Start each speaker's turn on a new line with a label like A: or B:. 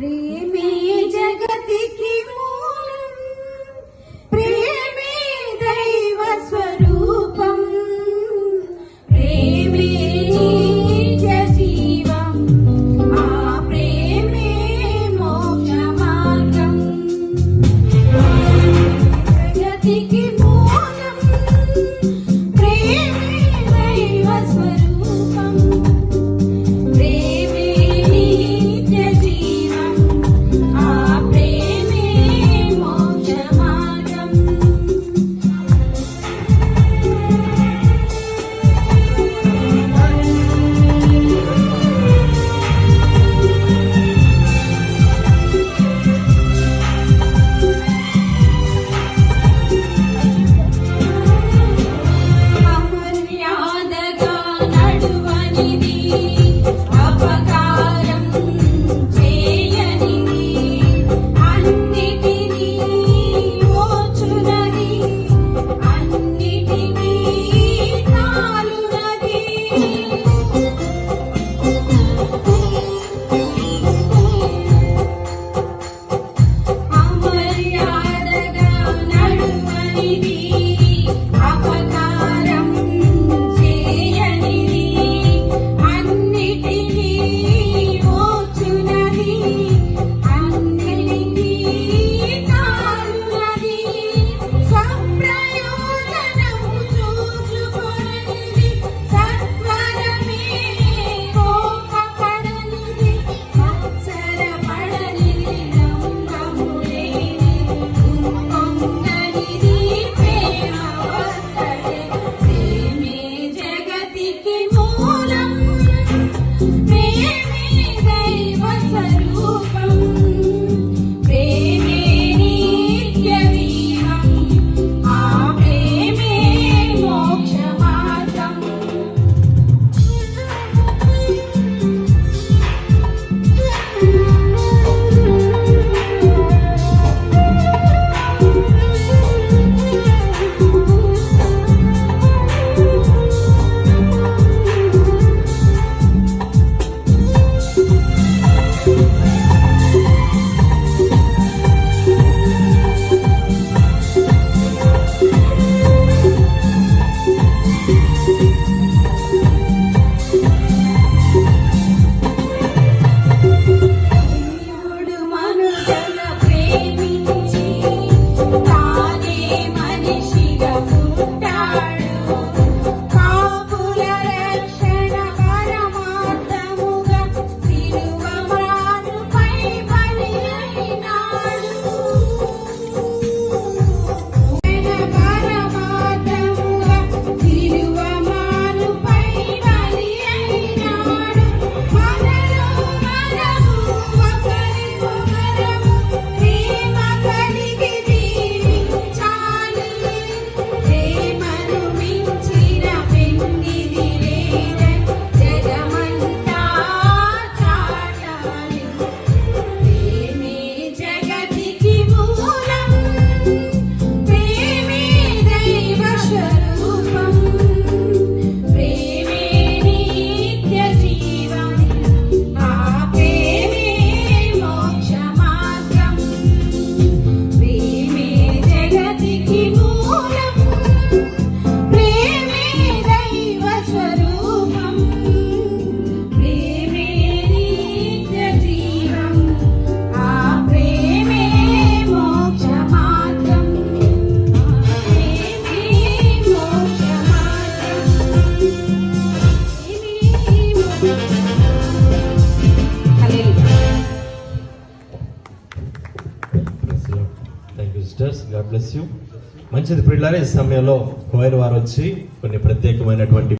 A: जगत की visitors God bless you మంచిది. పిల్లలే ఈ సమయంలో కోయిన్ వారు వచ్చి కొన్ని ప్రత్యేకమైనటువంటి